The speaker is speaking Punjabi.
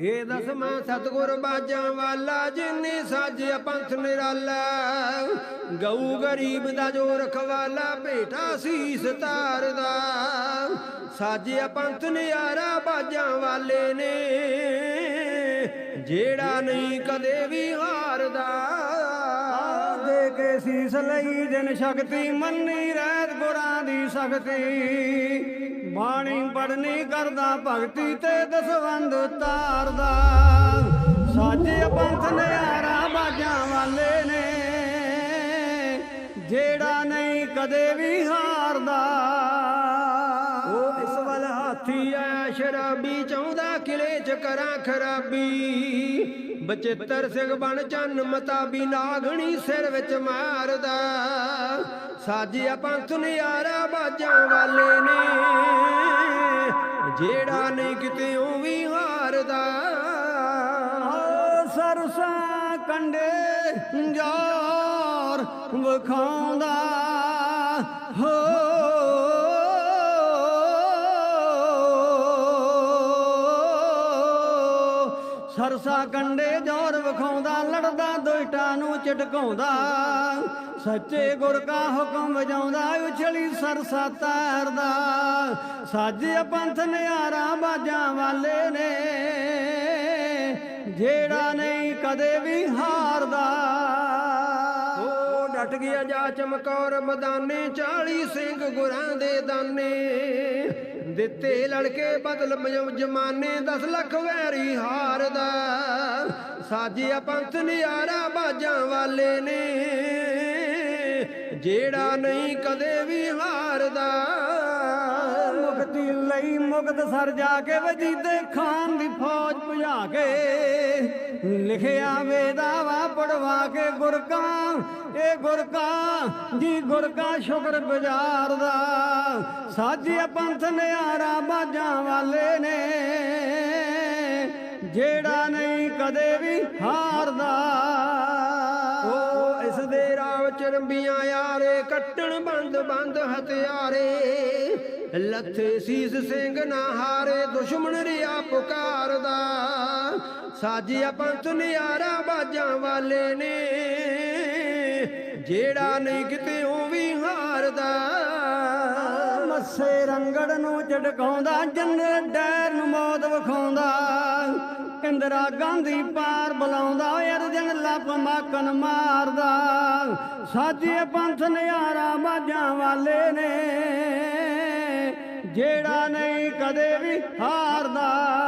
ਇਹ ਦਸਵਾਂ ਸਤਗੁਰ ਬਾਜਾਂ ਵਾਲਾ, ਜਿਨੇ ਸਾਜਿਆ ਪੰਥ ਨਿਰਾਲਾ। ਗਊ ਗਰੀਬ ਦਾ ਜੋ ਰਖਵਾਲਾ, ਭੇਟਾ ਸੀਸ ਤਾਰਦਾ ਸਾਜਿਆ ਪੰਥ ਨਿਆਰਾ ਬਾਜਾਂ ਵਾਲੇ ਨੇ, ਜਿਹੜਾ ਨਹੀਂ ਕਦੇ ਵੀ ਹਾਰਦਾ। ਸੀਸ ਲਈ ਜਨ ਸ਼ਕਤੀ, ਮੰਨੀ ਰਹਿਤ ਗੁਰਾਂ ਦੀ ਸ਼ਕਤੀ। ਬਾਣੀ ਪੜਨੀ ਕਰਦਾ ਭਗਤੀ ਤੇ ਦਸਵੰਦ ਤਾਰਦਾ। ਸਾਜੇ ਪੰਥ ਨਿਆਰਾ ਬਾਜਾਂ ਵਾਲੇ ਨੇ, ਜਿਹੜਾ ਨਹੀਂ ਕਦੇ ਵੀ ਹਾਰਦਾ। ਵੱਲ ਆਇਆ ਸ਼ਰਾਬੀ ਚਾਹੁੰਦਾ ਕਿਲੇ ਚ ਕਰਾਂ ਖਰਾਬੀ। ਬਚਿੱਤਰ ਸਿੰਘ ਬਣ ਚੰਨ ਮਤਾਬੀ, ਨਾਗਣੀ ਸਿਰ ਵਿੱਚ ਮਾਰਦਾ। ਸਾਜਿਆ ਪੰਥ ਨਿਆਰਾ, ਬਾਜਾਂ ਵਾਲੇ ਨੇ। ਜਿਹੜਾ ਨਹੀਂ ਕਿਤੇ ਉਹ ਵੀ ਹਾਰਦਾ। ਓ ਸਰਸਾ ਕੰਡੇ ਜੋਰ ਵਖਾਉਂਦਾ। ਹੋ ਸਰਸਾ ਕੰਡੇ ਜੋਰ ਵਿਖਾਉਂਦਾ, ਲੜਦਾ ਦੁਸ਼ਟਾਂ ਨੂੰ ਚਟਕਾਉਂਦਾ ਸੱਚੇ ਗੁਰ ਕਾ ਹੁਕਮ ਵਜਾਉਂਦਾ, ਉਛਲੀ ਸਰਸਾ ਤਾਰਦਾ ਸਾਜੇ ਪੰਥ ਨਿਆਰਾ ਬਾਜਾਂ ਵਾਲੇ ਨੇ, ਜਿਹੜਾ ਨਹੀਂ ਕਦੇ ਵੀ ਹਾਰਦਾ। ਉਹ ਡਟ ਗਿਆ ਜਾ ਚਮਕੌਰ, ਮਦਾਨੇ 40 ਸਿੰਘ ਗੁਰਾਂ ਦੇ ਦਾਨੇ। ਦਿੱਤੇ ਲੜਕੇ ਬਦਲ ਮ- ਜਮਾਨੇ 10 ਲੱਖ ਵੈਰੀ ਹਾਰਦਾ ਸਾਜਿਆ ਪੰਥ ਨਿਆਰਾ ਬਾਜਾਂ ਵਾਲੇ ਨੇ, ਜਿਹੜਾ ਨਹੀਂ ਕਦੇ ਵੀ ਹਾਰਦਾ। ਮੁਕਤੀ ਲਈ ਮੁਕਤ ਸਰ ਜਾ ਕੇ ਵਜੀਦੇ ਖਾਨ ਦੀ ਫੌਜ ਭਜਾ ਕੇ। ਲਿਖਿਆ ਵੇਦਾਵਾ ਪੜਵਾ ਕੇ ਗੁਰਕਾ ਇਹ ਗੁਰਕਾ, ਜੀ ਗੁਰਕਾ ਸ਼ੁਕਰ ਗੁਜ਼ਾਰ ਦਾ। ਸਾਜਿਆ ਪੰਥ ਨਿਆਰਾ ਬਾਜਾਂ ਵਾਲੇ ਨੇ, ਜਿਹੜਾ ਨਹੀਂ ਕਦੇ ਵੀ ਹਾਰਦਾ। ਉਹ ਇਸ ਦੇ ਚਰੰਬੀਆਂ ਯਾਰੇ, ਕੱਟਣ ਬੰਦ ਬੰਦ ਹਥਿਆਰੇ। ਲੱਥੇ ਸੀਸ ਸਿੰਘ ਨਾ ਹਾਰੇ, ਦੁਸ਼ਮਣ ਰਿਆ ਪੁਕਾਰਦਾ। ਸਾਜਿਆ ਪੰਥ ਨਿਆਰਾ ਬਾਜਾਂ ਵਾਲੇ ਨੇ, ਜਿਹੜਾ ਨਹੀਂ ਕਿਤੇ ਉਹ ਵੀ ਹਾਰਦਾ। ਮੱਸੇ ਰੰਗੜ ਨੂੰ ਝਟਕਾਉਂਦਾ ਜੰਨਰ ਡੈਰ ਨੂੰ ਮੌਤ ਵਿਖਾਉਂਦਾ। ਇੰਦਰਾ ਗਾਂਧੀ ਪਾਰ ਬੁਲਾਉਂਦਾ ਅਰਜਨ ਲੱਪ ਮਾਕਨ ਮਾਰਦਾ। ਸਾਜੇ ਪੰਥ ਨਿਆਰਾ ਬਾਜਾਂ ਵਾਲੇ ਨੇ, ਜਿਹੜਾ ਨਹੀਂ ਕਦੇ ਵੀ ਹਾਰਦਾ।